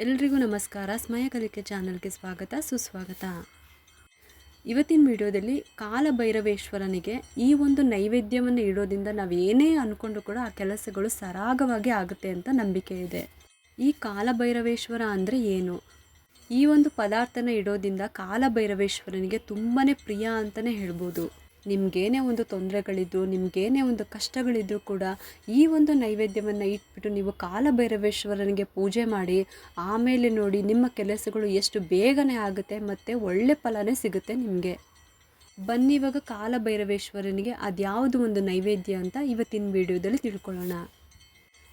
ಎಲ್ರಿಗೂ ನಮಸ್ಕಾರ. ಸ್ಮಯ ಕಲಿಕೆ ಚಾನಲ್ಗೆ ಸ್ವಾಗತ, ಸುಸ್ವಾಗತ. ಇವತ್ತಿನ ವಿಡಿಯೋದಲ್ಲಿ ಕಾಲಭೈರವೇಶ್ವರನಿಗೆ ಈ ಒಂದು ನೈವೇದ್ಯವನ್ನು ಇಡೋದ್ರಿಂದ ನಾವು ಏನೇ ಅಂದ್ಕೊಂಡು ಕೂಡ ಆ ಕೆಲಸಗಳು ಸರಾಗವಾಗಿ ಆಗುತ್ತೆ ಅಂತ ನಂಬಿಕೆ ಇದೆ. ಈ ಕಾಲಭೈರವೇಶ್ವರ ಅಂದರೆ ಏನು? ಈ ಒಂದು ಪದಾರ್ಥನ ಇಡೋದ್ರಿಂದ ಕಾಲಭೈರವೇಶ್ವರನಿಗೆ ತುಂಬಾ ಪ್ರಿಯ ಅಂತಲೇ ಹೇಳ್ಬೋದು. ನಿಮಗೇನೇ ಒಂದು ತೊಂದರೆಗಳಿದ್ರು, ನಿಮಗೇನೇ ಒಂದು ಕಷ್ಟಗಳಿದ್ರೂ ಕೂಡ ಈ ಒಂದು ನೈವೇದ್ಯವನ್ನು ಇಟ್ಬಿಟ್ಟು ನೀವು ಕಾಲಭೈರವೇಶ್ವರನಿಗೆ ಪೂಜೆ ಮಾಡಿ, ಆಮೇಲೆ ನೋಡಿ ನಿಮ್ಮ ಕೆಲಸಗಳು ಎಷ್ಟು ಬೇಗನೆ ಆಗುತ್ತೆ ಮತ್ತು ಒಳ್ಳೆ ಫಲನೇ ಸಿಗುತ್ತೆ ನಿಮಗೆ. ಬನ್ನಿ ಇವಾಗ ಕಾಲಭೈರವೇಶ್ವರನಿಗೆ ಅದ್ಯಾವುದು ಒಂದು ನೈವೇದ್ಯ ಅಂತ ಇವತ್ತಿನ ವಿಡಿಯೋದಲ್ಲಿ ತಿಳ್ಕೊಳ್ಳೋಣ.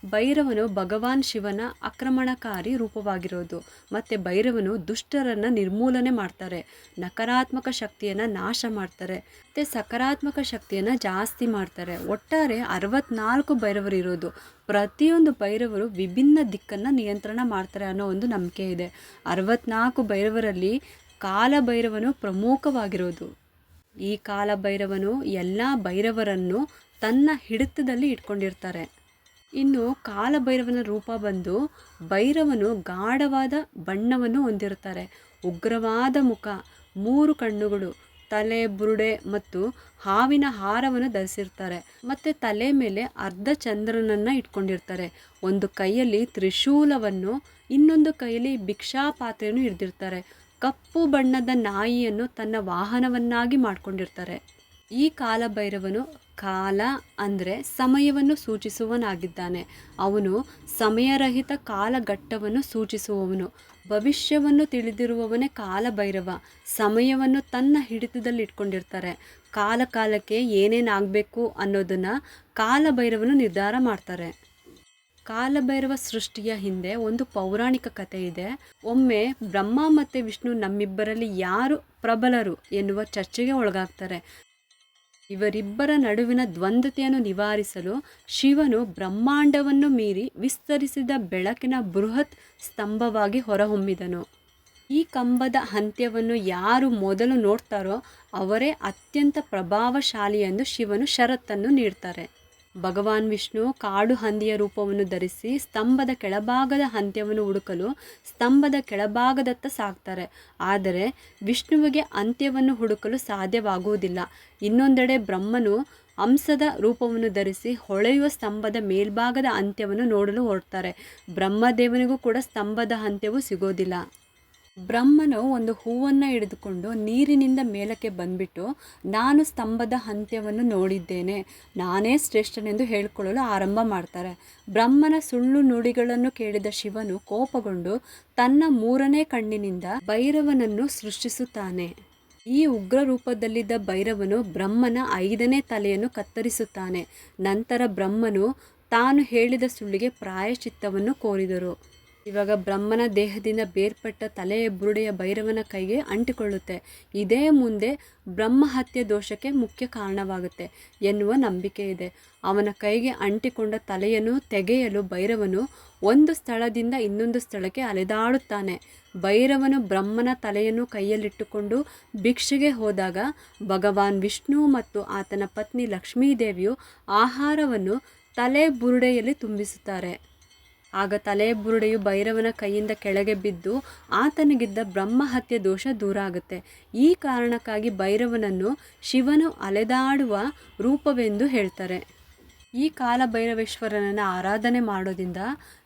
ಭೈರವನು ಭಗವಾನ್ ಶಿವನ ಆಕ್ರಮಣಕಾರಿ ರೂಪವಾಗಿರೋದು. ಮತ್ತು ಭೈರವನು ದುಷ್ಟರನ್ನು ನಿರ್ಮೂಲನೆ ಮಾಡ್ತಾರೆ. ನಕಾರಾತ್ಮಕ ಶಕ್ತಿಯನ್ನು ನಾಶ ಮಾಡ್ತಾರೆ. ಮತ್ತು ಸಕಾರಾತ್ಮಕ ಶಕ್ತಿಯನ್ನು ಜಾಸ್ತಿ ಮಾಡ್ತಾರೆ. ಒಟ್ಟಾರೆ ಅರವತ್ನಾಲ್ಕು ಭೈರವರು ಇರೋದು. ಪ್ರತಿಯೊಂದು ಭೈರವರು ವಿಭಿನ್ನ ದಿಕ್ಕನ್ನು ನಿಯಂತ್ರಣ ಮಾಡ್ತಾರೆ ಅನ್ನೋ ಒಂದು ನಂಬಿಕೆ ಇದೆ. ಅರವತ್ನಾಲ್ಕು ಭೈರವರಲ್ಲಿ ಕಾಲಭೈರವನು ಪ್ರಮುಖವಾಗಿರೋದು. ಈ ಕಾಲಭೈರವನು ಎಲ್ಲ ಭೈರವರನ್ನು ತನ್ನ ಹಿಡಿತದಲ್ಲಿ ಇಟ್ಕೊಂಡಿರ್ತಾರೆ. ಇನ್ನು ಕಾಲಭೈರವನ ರೂಪ ಬಂದು ಭೈರವನು ಗಾಢವಾದ ಬಣ್ಣವನ್ನು ಹೊಂದಿರುತ್ತಾರೆ. ಉಗ್ರವಾದ ಮುಖ, ಮೂರು ಕಣ್ಣುಗಳು, ತಲೆ, ಬುರುಡೆ ಮತ್ತು ಹಾವಿನ ಹಾರವನ್ನು ಧರಿಸಿರ್ತಾರೆ ಮತ್ತು ತಲೆ ಮೇಲೆ ಅರ್ಧ ಚಂದ್ರನನ್ನು ಇಟ್ಕೊಂಡಿರ್ತಾರೆ ಒಂದು ಕೈಯಲ್ಲಿ ತ್ರಿಶೂಲವನ್ನು, ಇನ್ನೊಂದು ಕೈಯಲ್ಲಿ ಭಿಕ್ಷಾ ಪಾತ್ರೆಯನ್ನು ಹಿಡಿದಿರ್ತಾರೆ ಕಪ್ಪು ಬಣ್ಣದ ನಾಯಿಯನ್ನು ತನ್ನ ವಾಹನವನ್ನಾಗಿ ಮಾಡಿಕೊಂಡಿರ್ತಾರೆ ಈ ಕಾಲಭೈರವನು ಕಾಲ ಅಂದರೆ ಸಮಯವನ್ನು ಸೂಚಿಸುವನಾಗಿದ್ದಾನೆ ಅವನು ಸಮಯರಹಿತ ಕಾಲಘಟ್ಟವನ್ನು ಸೂಚಿಸುವವನು. ಭವಿಷ್ಯವನ್ನು ತಿಳಿದಿರುವವನೇ ಕಾಲಭೈರವ. ಸಮಯವನ್ನು ತನ್ನ ಹಿಡಿತದಲ್ಲಿ ಇಟ್ಕೊಂಡಿರ್ತಾರೆ ಕಾಲ ಕಾಲಕ್ಕೆ ಏನೇನಾಗಬೇಕು ಅನ್ನೋದನ್ನು ಕಾಲಭೈರವನು ನಿರ್ಧಾರ ಮಾಡ್ತಾರೆ. ಕಾಲಭೈರವ ಸೃಷ್ಟಿಯ ಹಿಂದೆ ಒಂದು ಪೌರಾಣಿಕ ಕಥೆ ಇದೆ. ಒಮ್ಮೆ ಬ್ರಹ್ಮ ಮತ್ತು ವಿಷ್ಣು ನಮ್ಮಿಬ್ಬರಲ್ಲಿ ಯಾರು ಪ್ರಬಲರು ಎನ್ನುವ ಚರ್ಚೆಗೆ ಒಳಗಾಗ್ತಾರೆ. ಇವರಿಬ್ಬರ ನಡುವಿನ ದ್ವಂದ್ವತೆಯನ್ನು ನಿವಾರಿಸಲು ಶಿವನು ಬ್ರಹ್ಮಾಂಡವನ್ನು ಮೀರಿ ವಿಸ್ತರಿಸಿದ ಬೆಳಕಿನ ಬೃಹತ್ ಸ್ತಂಭವಾಗಿ ಹೊರಹೊಮ್ಮಿದನು. ಈ ಕಂಬದ ಅಂತ್ಯವನ್ನು ಯಾರು ಮೊದಲು ನೋಡ್ತಾರೋ ಅವರೇ ಅತ್ಯಂತ ಪ್ರಭಾವಶಾಲಿ ಎಂದು ಶಿವನು ಷರತ್ತನ್ನು ನೀಡ್ತಾರೆ. ಭಗವಾನ್ ವಿಷ್ಣು ಕಾಡು ಹಂದಿಯ ರೂಪವನ್ನು ಧರಿಸಿ ಸ್ತಂಭದ ಕೆಳಭಾಗದ ಅಂತ್ಯವನ್ನು ಹುಡುಕಲು ಸ್ತಂಭದ ಕೆಳಭಾಗದತ್ತ ಸಾಕ್ತಾರೆ. ಆದರೆ ವಿಷ್ಣುವಿಗೆ ಅಂತ್ಯವನ್ನು ಹುಡುಕಲು ಸಾಧ್ಯವಾಗುವುದಿಲ್ಲ. ಇನ್ನೊಂದೆಡೆ ಬ್ರಹ್ಮನು ಹಂಸದ ರೂಪವನ್ನು ಧರಿಸಿ ಹೊಳೆಯುವ ಸ್ತಂಭದ ಮೇಲ್ಭಾಗದ ಅಂತ್ಯವನ್ನು ನೋಡಲು ಹೊರಡ್ತಾರೆ. ಬ್ರಹ್ಮದೇವನಿಗೂ ಕೂಡ ಸ್ತಂಭದ ಅಂತ್ಯವು ಸಿಗೋದಿಲ್ಲ. ಬ್ರಹ್ಮನು ಒಂದು ಹೂವನ್ನು ಹಿಡಿದುಕೊಂಡು ನೀರಿನಿಂದ ಮೇಲಕ್ಕೆ ಬಂದ್ಬಿಟ್ಟು, ನಾನು ಸ್ತಂಭದ ಅಂತ್ಯವನ್ನು ನೋಡಿದ್ದೇನೆ. ನಾನೇ ಶ್ರೇಷ್ಠನೆಂದು ಹೇಳಿಕೊಳ್ಳಲು ಆರಂಭ ಮಾಡ್ತಾರೆ. ಬ್ರಹ್ಮನ ಸುಳ್ಳು ನುಡಿಗಳನ್ನು ಕೇಳಿದ ಶಿವನು ಕೋಪಗೊಂಡು ತನ್ನ ಮೂರನೇ ಕಣ್ಣಿನಿಂದ ಭೈರವನನ್ನು ಸೃಷ್ಟಿಸುತ್ತಾನೆ. ಈ ಉಗ್ರ ರೂಪದಲ್ಲಿದ್ದ ಭೈರವನು ಬ್ರಹ್ಮನ ಐದನೇ ತಲೆಯನ್ನು ಕತ್ತರಿಸುತ್ತಾನೆ. ನಂತರ ಬ್ರಹ್ಮನು ತಾನು ಹೇಳಿದ ಸುಳ್ಳಿಗೆ ಪ್ರಾಯಶ್ಚಿತ್ತವನ್ನು ಕೋರಿದರು. ಇವಾಗ ಬ್ರಹ್ಮನ ದೇಹದಿಂದ ಬೇರ್ಪಟ್ಟ ತಲೆಯ ಬುರುಡೆಯ ಭೈರವನ ಕೈಗೆ ಅಂಟಿಕೊಳ್ಳುತ್ತೆ. ಇದೇ ಮುಂದೆ ಬ್ರಹ್ಮ ಹತ್ಯೆ ದೋಷಕ್ಕೆ ಮುಖ್ಯ ಕಾರಣವಾಗುತ್ತೆ ಎನ್ನುವ ನಂಬಿಕೆ ಇದೆ ಅವನ ಕೈಗೆ ಅಂಟಿಕೊಂಡ ತಲೆಯನ್ನು ತೆಗೆಯಲು ಭೈರವನು ಒಂದು ಸ್ಥಳದಿಂದ ಇನ್ನೊಂದು ಸ್ಥಳಕ್ಕೆ ಅಲೆದಾಡುತ್ತಾನೆ. ಭೈರವನು ಬ್ರಹ್ಮನ ತಲೆಯನ್ನು ಕೈಯಲ್ಲಿಟ್ಟುಕೊಂಡು ಭಿಕ್ಷೆಗೆ ಹೋದಾಗ ಭಗವಾನ್ ವಿಷ್ಣು ಮತ್ತು ಆತನ ಪತ್ನಿ ಲಕ್ಷ್ಮೀದೇವಿಯು ಆಹಾರವನ್ನು ತಲೆ ಬುರುಡೆಯಲ್ಲಿ ತುಂಬಿಸುತ್ತಾರೆ. ಆಗ ತಲೆ ಬುರುಡೆಯು ಭೈರವನ ಕೈಯಿಂದ ಕೆಳಗೆ ಬಿದ್ದು ಆತನಿಗಿದ್ದ ಬ್ರಹ್ಮಹತ್ಯೆ ದೋಷ ದೂರ ಆಗುತ್ತೆ. ಈ ಕಾರಣಕ್ಕಾಗಿ ಭೈರವನನ್ನು ಶಿವನು ಅಲೆದಾಡುವ ರೂಪವೆಂದು ಹೇಳ್ತಾರೆ. ಈ ಕಾಲ ಭೈರವೇಶ್ವರನನ್ನು ಆರಾಧನೆ ಮಾಡೋದ್ರಿಂದ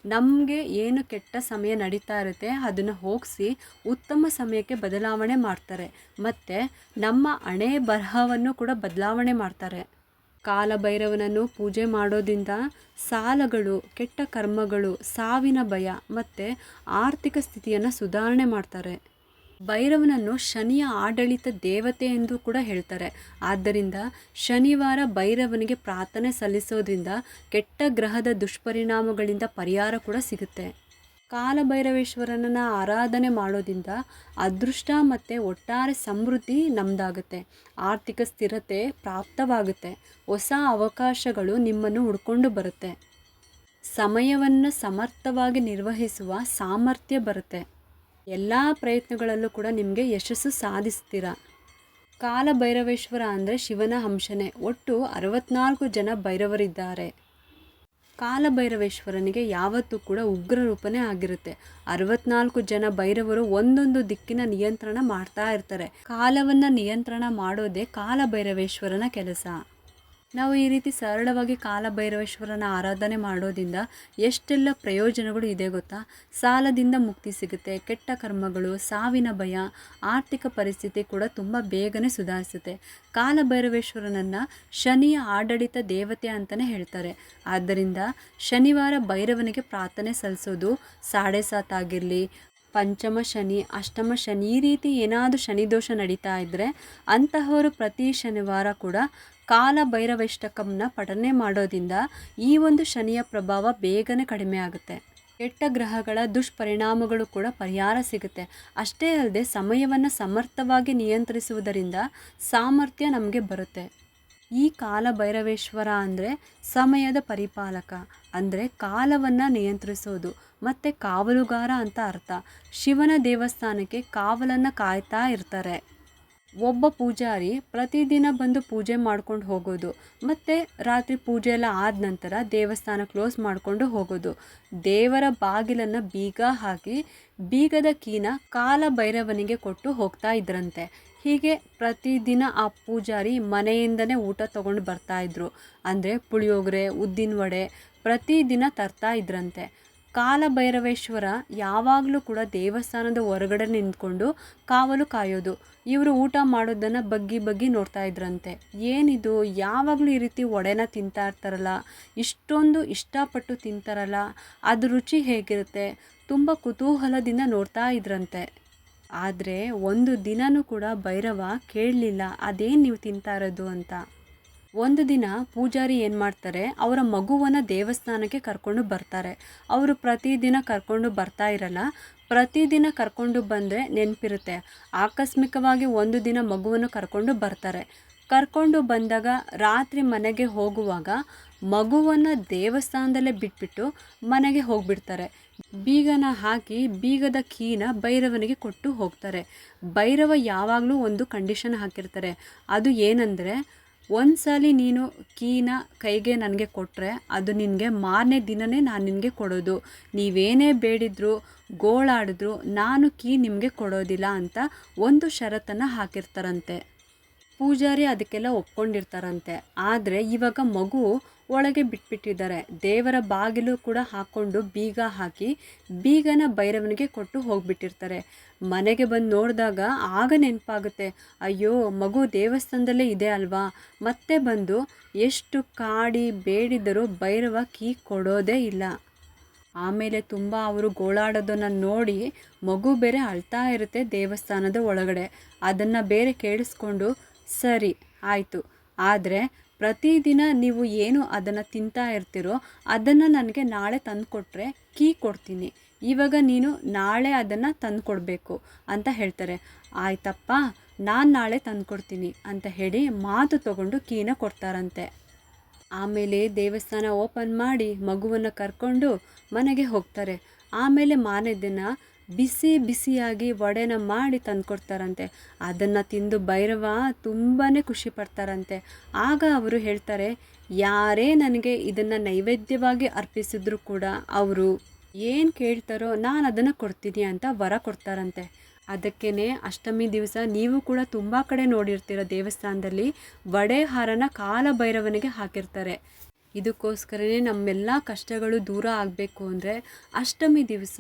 ನಮಗೆ ಏನು ಕೆಟ್ಟ ಸಮಯ ನಡೀತಾ ಇರುತ್ತೆ ಅದನ್ನು ಹೋಗಿಸಿ ಉತ್ತಮ ಸಮಯಕ್ಕೆ ಬದಲಾವಣೆ ಮಾಡ್ತಾರೆ. ಮತ್ತು ನಮ್ಮ ಹಣೆ ಬರಹವನ್ನು ಕೂಡ ಬದಲಾವಣೆ ಮಾಡ್ತಾರೆ. ಕಾಲಭೈರವನನ್ನು ಪೂಜೆ ಮಾಡೋದ್ರಿಂದ ಸಾಲಗಳು, ಕೆಟ್ಟ ಕರ್ಮಗಳು, ಸಾವಿನ ಭಯ ಮತ್ತು ಆರ್ಥಿಕ ಸ್ಥಿತಿಯನ್ನು ಸುಧಾರಣೆ ಮಾಡ್ತಾರೆ. ಭೈರವನನ್ನು ಶನಿಯ ಆಡಳಿತ ದೇವತೆ ಎಂದು ಕೂಡ ಹೇಳ್ತಾರೆ. ಆದ್ದರಿಂದ ಶನಿವಾರ ಭೈರವನಿಗೆ ಪ್ರಾರ್ಥನೆ ಸಲ್ಲಿಸೋದ್ರಿಂದ ಕೆಟ್ಟ ಗ್ರಹದ ದುಷ್ಪರಿಣಾಮಗಳಿಂದ ಪರಿಹಾರ ಕೂಡ ಸಿಗುತ್ತೆ. ಕಾಲಭೈರವೇಶ್ವರನನ್ನು ಆರಾಧನೆ ಮಾಡೋದ್ರಿಂದ ಅದೃಷ್ಟ ಮತ್ತು ಒಟ್ಟಾರೆ ಸಮೃದ್ಧಿ ನಮ್ಮದಾಗುತ್ತೆ ಆರ್ಥಿಕ ಸ್ಥಿರತೆ ಪ್ರಾಪ್ತವಾಗುತ್ತೆ. ಹೊಸ ಅವಕಾಶಗಳು ನಿಮ್ಮನ್ನು ಹುಡ್ಕೊಂಡು ಬರುತ್ತೆ. ಸಮಯವನ್ನು ಸಮರ್ಥವಾಗಿ ನಿರ್ವಹಿಸುವ ಸಾಮರ್ಥ್ಯ ಬರುತ್ತೆ. ಎಲ್ಲ ಪ್ರಯತ್ನಗಳಲ್ಲೂ ಕೂಡ ನಿಮಗೆ ಯಶಸ್ಸು ಸಾಧಿಸ್ತೀರ. ಕಾಲಭೈರವೇಶ್ವರ ಅಂದರೆ ಶಿವನ ಅಂಶನೇ ಒಟ್ಟು ಅರವತ್ನಾಲ್ಕು ಜನ ಭೈರವರಿದ್ದಾರೆ. ಕಾಲಭೈರವೇಶ್ವರನಿಗೆ ಯಾವತ್ತೂ ಕೂಡ ಉಗ್ರ ರೂಪನೇ ಆಗಿರುತ್ತೆ. ಅರವತ್ನಾಲ್ಕು ಜನ ಭೈರವರು ಒಂದೊಂದು ದಿಕ್ಕಿನ ನಿಯಂತ್ರಣ ಮಾಡ್ತಾ ಇರ್ತಾರೆ. ಕಾಲವನ್ನು ನಿಯಂತ್ರಣ ಮಾಡೋದೇ ಕಾಲಭೈರವೇಶ್ವರನ ಕೆಲಸ. ನಾವು ಈ ರೀತಿ ಸರಳವಾಗಿ ಕಾಲಭೈರವೇಶ್ವರನ ಆರಾಧನೆ ಮಾಡೋದ್ರಿಂದ ಎಷ್ಟೆಲ್ಲ ಪ್ರಯೋಜನಗಳು ಇದೆ ಗೊತ್ತಾ? ಸಾಲದಿಂದ ಮುಕ್ತಿ ಸಿಗುತ್ತೆ, ಕೆಟ್ಟ ಕರ್ಮಗಳು, ಸಾವಿನ ಭಯ, ಆರ್ಥಿಕ ಪರಿಸ್ಥಿತಿ ಕೂಡ ತುಂಬ ಬೇಗನೆ ಸುಧಾರಿಸುತ್ತೆ. ಕಾಲಭೈರವೇಶ್ವರನನ್ನು ಶನಿಯ ಆಡಳಿತ ದೇವತೆ ಅಂತಲೇ ಹೇಳ್ತಾರೆ. ಆದ್ದರಿಂದ ಶನಿವಾರ ಭೈರವನಿಗೆ ಪ್ರಾರ್ಥನೆ ಸಲ್ಲಿಸೋದು ಸಾಡೆ ಸಾತಾಗಿರಲಿ ಪಂಚಮ ಶನಿ, ಅಷ್ಟಮ ಶನಿ ಈ ರೀತಿ ಏನಾದರೂ ಶನಿದೋಷ ನಡೀತಾ ಇದ್ದರೆ ಅಂತಹವರು ಪ್ರತಿ ಶನಿವಾರ ಕೂಡ ಕಾಲ ಭೈರವೇಷ್ಟಕಂನ ಪಠನೆ ಮಾಡೋದ್ರಿಂದ ಈ ಒಂದು ಶನಿಯ ಪ್ರಭಾವ ಬೇಗನೆ ಕಡಿಮೆ ಆಗುತ್ತೆ. ಕೆಟ್ಟ ಗ್ರಹಗಳ ದುಷ್ಪರಿಣಾಮಗಳು ಕೂಡ ಪರಿಹಾರ ಸಿಗುತ್ತೆ. ಅಷ್ಟೇ ಅಲ್ಲದೆ ಸಮಯವನ್ನು ಸಮರ್ಥವಾಗಿ ನಿಯಂತ್ರಿಸುವುದರಿಂದ ಸಾಮರ್ಥ್ಯ ನಮಗೆ ಬರುತ್ತೆ. ಈ ಕಾಲ ಭೈರವೇಶ್ವರ ಅಂದರೆ ಸಮಯದ ಪರಿಪಾಲಕ, ಅಂದರೆ ಕಾಲವನ್ನು ನಿಯಂತ್ರಿಸೋದು, ಮತ್ತು ಕಾವಲುಗಾರ ಅಂತ ಅರ್ಥ. ಶಿವನ ದೇವಸ್ಥಾನಕ್ಕೆ ಕಾವಲನ್ನು ಕಾಯ್ತಾ ಇರ್ತಾರೆ. ಒಬ್ಬ ಪೂಜಾರಿ ಪ್ರತಿದಿನ ಬಂದು ಪೂಜೆ ಮಾಡ್ಕೊಂಡು ಹೋಗೋದು. ಮತ್ತು ರಾತ್ರಿ ಪೂಜೆ ಎಲ್ಲ ಆದ ನಂತರ ದೇವಸ್ಥಾನ ಕ್ಲೋಸ್ ಮಾಡಿಕೊಂಡು ಹೋಗೋದು. ದೇವರ ಬಾಗಿಲನ್ನು ಬೀಗ ಹಾಕಿ ಬೀಗದ ಕೀನ ಕಾಲ ಭೈರವನಿಗೆ ಕೊಟ್ಟು ಹೋಗ್ತಾ ಇದ್ರಂತೆ. ಹೀಗೆ ಪ್ರತಿದಿನ ಆ ಪೂಜಾರಿ ಮನೆಯಿಂದನೇ ಊಟ ತೊಗೊಂಡು ಬರ್ತಾಯಿದ್ರು ಅಂದರೆ ಪುಳಿಯೋಗರೆ, ಉದ್ದಿನ ವಡೆ ಪ್ರತಿದಿನ ತರ್ತಾ ಇದ್ರಂತೆ. ಕಾಲಭೈರವೇಶ್ವರ ಯಾವಾಗಲೂ ಕೂಡ ದೇವಸ್ಥಾನದ ಹೊರಗಡೆ ನಿಂತ್ಕೊಂಡು ಕಾವಲು ಕಾಯೋದು. ಇವರು ಊಟ ಮಾಡೋದನ್ನು ಬಗ್ಗಿ ಬಗ್ಗಿ ನೋಡ್ತಾ ಇದ್ರಂತೆ. ಏನಿದು? ಯಾವಾಗಲೂ ಈ ರೀತಿ ಒಡೆನ ತಿಂತಾ ಇರ್ತಾರಲ್ಲ. ಇಷ್ಟೊಂದು ಇಷ್ಟಪಟ್ಟು ತಿಂತಾರಲ್ಲ. ಅದು ರುಚಿ ಹೇಗಿರುತ್ತೆ? ತುಂಬ ಕುತೂಹಲದಿಂದ ನೋಡ್ತಾ ಇದ್ರಂತೆ. ಆದರೆ ಒಂದು ದಿನವೂ ಕೂಡ ಭೈರವ ಕೇಳಲಿಲ್ಲ. ಅದೇನು ನೀವು ತಿಂತಾ ಇರೋದು ಅಂತ. ಒಂದು ದಿನ ಪೂಜಾರಿ ಏನು ಮಾಡ್ತಾರೆ? ಅವರ ಮಗುವನ್ನು ದೇವಸ್ಥಾನಕ್ಕೆ ಕರ್ಕೊಂಡು ಬರ್ತಾರೆ. ಅವರು ಪ್ರತಿದಿನ ಕರ್ಕೊಂಡು ಬರ್ತಾ ಇರಲ್ಲ. ಪ್ರತಿದಿನ ಕರ್ಕೊಂಡು ಬಂದರೆ ನೆನಪಿರುತ್ತೆ. ಆಕಸ್ಮಿಕವಾಗಿ ಒಂದು ದಿನ ಮಗುವನ್ನು ಕರ್ಕೊಂಡು ಬರ್ತಾರೆ. ಕರ್ಕೊಂಡು ಬಂದಾಗ ರಾತ್ರಿ ಮನೆಗೆ ಹೋಗುವಾಗ ಮಗುವನ್ನು ದೇವಸ್ಥಾನದಲ್ಲೇ ಬಿಟ್ಬಿಟ್ಟು ಮನೆಗೆ ಹೋಗಿಬಿಡ್ತಾರೆ. ಬೀಗನ ಹಾಕಿ ಬೀಗದ ಕೀನ ಭೈರವನಿಗೆ ಕೊಟ್ಟು ಹೋಗ್ತಾರೆ. ಭೈರವ ಯಾವಾಗಲೂ ಒಂದು ಕಂಡೀಷನ್ ಹಾಕಿರ್ತಾರೆ. ಅದು ಏನಂದರೆ ಒಂದು ಸಲ ನೀನು ಕೀನ ಕೈಗೆ ನನಗೆ ಕೊಟ್ಟರೆ ಅದು ನಿನಗೆ ಮಾರನೇ ದಿನವೇ ನಾನು ನಿನಗೆ ಕೊಡೋದು. ನೀವೇನೇ ಬೇಡಿದ್ರು, ಗೋಳಾಡಿದ್ರು ನಾನು ಕೀ ನಿಮಗೆ ಕೊಡೋದಿಲ್ಲ ಅಂತ ಒಂದು ಷರತ್ತನ್ನು ಹಾಕಿರ್ತಾರಂತೆ. ಪೂಜಾರಿ ಅದಕ್ಕೆಲ್ಲ ಒಪ್ಕೊಂಡಿರ್ತಾರಂತೆ. ಆದರೆ ಇವಾಗ ಮಗು ಒಳಗೆ ಬಿಟ್ಬಿಟ್ಟಿದ್ದಾರೆ. ದೇವರ ಬಾಗಿಲು ಕೂಡ ಹಾಕ್ಕೊಂಡು ಬೀಗ ಹಾಕಿ ಬೀಗನ ಭೈರವನಿಗೆ ಕೊಟ್ಟು ಹೋಗ್ಬಿಟ್ಟಿರ್ತಾರೆ. ಮನೆಗೆ ಬಂದು ನೋಡಿದಾಗ ಆಗ ನೆನಪಾಗುತ್ತೆ, ಅಯ್ಯೋ, ಮಗು ದೇವಸ್ಥಾನದಲ್ಲೇ ಇದೆ ಅಲ್ವಾ? ಮತ್ತೆ ಬಂದು ಎಷ್ಟು ಕಾಡಿ ಬೇಡಿದರೂ ಭೈರವ ಕೀ ಕೊಡೋದೇ ಇಲ್ಲ. ಆಮೇಲೆ ತುಂಬ ಅವರು ಗೋಳಾಡೋದನ್ನು ನೋಡಿ ಮಗು ಬೇರೆ ಅಳ್ತಾ ಇರುತ್ತೆ ದೇವಸ್ಥಾನದ ಒಳಗಡೆ. ಅದನ್ನು ಬೇರೆ ಕೇಳಿಸ್ಕೊಂಡು, ಸರಿ, ಆಯಿತು. ಆದರೆ ಪ್ರತಿದಿನ ನೀವು ಏನು ಅದನ್ನು ತಿಂತಾ ಇರ್ತೀರೋ ಅದನ್ನು ನನಗೆ ನಾಳೆ ತಂದುಕೊಟ್ರೆ ಕೀ ಕೊಡ್ತೀನಿ. ಇವಾಗ ನೀನು ನಾಳೆ ಅದನ್ನು ತಂದು ಕೊಡಬೇಕು ಅಂತ ಹೇಳ್ತಾರೆ. ಆಯ್ತಪ್ಪ, ನಾನು ನಾಳೆ ತಂದುಕೊಡ್ತೀನಿ ಅಂತ ಹೇಳಿ ಮಾತು ತಗೊಂಡು ಕೀನ ಕೊಡ್ತಾರಂತೆ. ಆಮೇಲೆ ದೇವಸ್ಥಾನ ಓಪನ್ ಮಾಡಿ ಮಗುವನ್ನು ಕರ್ಕೊಂಡು ಮನೆಗೆ ಹೋಗ್ತಾರೆ. ಆಮೇಲೆ ಮಾರನೇ ದಿನ ಬಿಸಿ ಬಿಸಿಯಾಗಿ ವಡೆನ ಮಾಡಿ ತಂದುಕೊಡ್ತಾರಂತೆ. ಅದನ್ನು ತಿಂದು ಭೈರವ ತುಂಬಾ ಖುಷಿ ಪಡ್ತಾರಂತೆ. ಆಗ ಅವರು ಹೇಳ್ತಾರೆ, ಯಾರೇ ನನಗೆ ಇದನ್ನು ನೈವೇದ್ಯವಾಗಿ ಅರ್ಪಿಸಿದ್ರು ಕೂಡ ಅವರು ಏನು ಕೇಳ್ತಾರೋ ನಾನು ಅದನ್ನು ಕೊಡ್ತೀನಿ ಅಂತ ವರ ಕೊಡ್ತಾರಂತೆ. ಅದಕ್ಕೇ ಅಷ್ಟಮಿ ದಿವಸ ನೀವು ಕೂಡ ತುಂಬ ಕಡೆ ನೋಡಿರ್ತೀರ ದೇವಸ್ಥಾನದಲ್ಲಿ ವಡೆ ಹಾರನ ಕಾಲಭೈರವನಿಗೆ ಹಾಕಿರ್ತಾರೆ. ಇದಕ್ಕೋಸ್ಕರನೇ ನಮ್ಮೆಲ್ಲ ಕಷ್ಟಗಳು ದೂರ ಆಗಬೇಕು ಅಂದರೆ ಅಷ್ಟಮಿ ದಿವಸ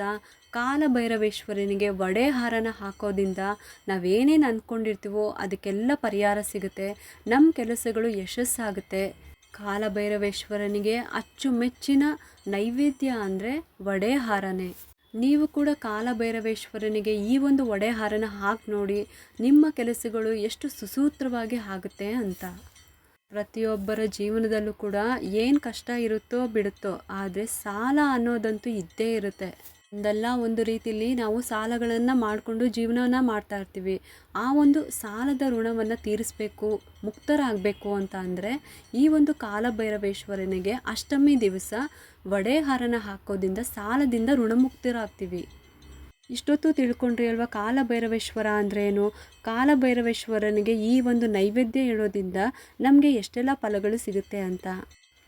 ಕಾಲಭೈರವೇಶ್ವರನಿಗೆ ವಡೆ ಹಾರನ ಹಾಕೋದ್ರಿಂದ ನಾವೇನೇನು ಅಂದ್ಕೊಂಡಿರ್ತೀವೋ ಅದಕ್ಕೆಲ್ಲ ಪರಿಹಾರ ಸಿಗುತ್ತೆ. ನಮ್ಮ ಕೆಲಸಗಳು ಯಶಸ್ಸಾಗುತ್ತೆ. ಕಾಲಭೈರವೇಶ್ವರನಿಗೆ ಅಚ್ಚುಮೆಚ್ಚಿನ ನೈವೇದ್ಯ ಅಂದರೆ ವಡೆ ಹಾರನೇ ನೀವು ಕೂಡ ಕಾಲಭೈರವೇಶ್ವರನಿಗೆ ಈ ಒಂದು ವಡೆ ಹಾರನ ಹಾಕಿ ನೋಡಿ, ನಿಮ್ಮ ಕೆಲಸಗಳು ಎಷ್ಟು ಸುಸೂತ್ರವಾಗಿ ಆಗುತ್ತೆ ಅಂತ. ಪ್ರತಿಯೊಬ್ಬರ ಜೀವನದಲ್ಲೂ ಕೂಡ ಏನು ಕಷ್ಟ ಇರುತ್ತೋ ಬಿಡುತ್ತೋ, ಆದರೆ ಸಾಲ ಅನ್ನೋದಂತೂ ಇದ್ದೇ ಇರುತ್ತೆ. ಒಂದಲ್ಲ ಒಂದು ರೀತಿಯಲ್ಲಿ ನಾವು ಸಾಲಗಳನ್ನು ಮಾಡಿಕೊಂಡು ಜೀವನವನ್ನ ಮಾಡ್ತಾ ಇರ್ತೀವಿ. ಆ ಒಂದು ಸಾಲದ ಋಣವನ್ನು ತೀರಿಸಬೇಕು, ಮುಕ್ತರಾಗಬೇಕು ಅಂತ ಅಂದರೆ ಈ ಒಂದು ಕಾಲಭೈರವೇಶ್ವರನಿಗೆ ಅಷ್ಟಮಿ ದಿವಸ ವಡೆಹಾರನ ಹಾಕೋದ್ರಿಂದ ಸಾಲದಿಂದ ಋಣಮುಕ್ತರಾಗ್ತೀವಿ. ಇಷ್ಟೊತ್ತು ತಿಳ್ಕೊಂಡ್ರಿ ಅಲ್ವಾ ಕಾಲಭೈರವೇಶ್ವರ ಅಂದ್ರೇನು ಕಾಲಭೈರವೇಶ್ವರನಿಗೆ ಈ ಒಂದು ನೈವೇದ್ಯ ಇಡೋದ್ರಿಂದ ನಮಗೆ ಎಷ್ಟೆಲ್ಲ ಫಲಗಳು ಸಿಗುತ್ತೆ ಅಂತ?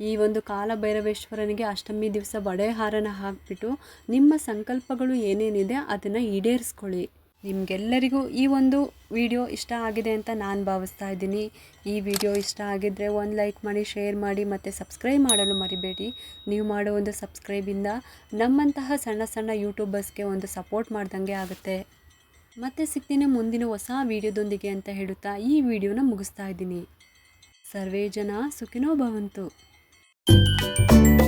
ಈ ಒಂದು ಕಾಲಭೈರವೇಶ್ವರನಿಗೆ ಅಷ್ಟಮಿ ದಿವಸ ಬಡೆಹಾರನ ಹಾಕಿಬಿಟ್ಟು ನಿಮ್ಮ ಸಂಕಲ್ಪಗಳು ಏನೇನಿದೆ ಅದನ್ನು ಈಡೇರಿಸ್ಕೊಳ್ಳಿ. ನಿಮಗೆಲ್ಲರಿಗೂ ಈ ಒಂದು ವಿಡಿಯೋ ಇಷ್ಟ ಆಗಿದೆ ಅಂತ ನಾನು ಭಾವಿಸ್ತಾ ಇದ್ದೀನಿ. ಈ ವಿಡಿಯೋ ಇಷ್ಟ ಆಗಿದ್ದರೆ ಒಂದು ಲೈಕ್ ಮಾಡಿ, ಶೇರ್ ಮಾಡಿ ಮತ್ತು ಸಬ್ಸ್ಕ್ರೈಬ್ ಮಾಡಲು ಮರಿಬೇಡಿ. ನೀವು ಮಾಡೋ ಒಂದು ಸಬ್ಸ್ಕ್ರೈಬಿಂದ ನಮ್ಮಂತಹ ಸಣ್ಣ ಸಣ್ಣ ಯೂಟ್ಯೂಬರ್ಸ್ಗೆ ಒಂದು ಸಪೋರ್ಟ್ ಮಾಡ್ದಂಗೆ ಆಗುತ್ತೆ. ಮತ್ತೆ ಸಿಗ್ತೀನಿ ಮುಂದಿನ ಹೊಸ ವಿಡಿಯೋದೊಂದಿಗೆ ಅಂತ ಹೇಳುತ್ತಾ ಈ ವಿಡಿಯೋನ ಮುಗಿಸ್ತಾ ಇದ್ದೀನಿ. ಸರ್ವೇ ಜನ ಸುಖಿನೋ ಭವಂತು.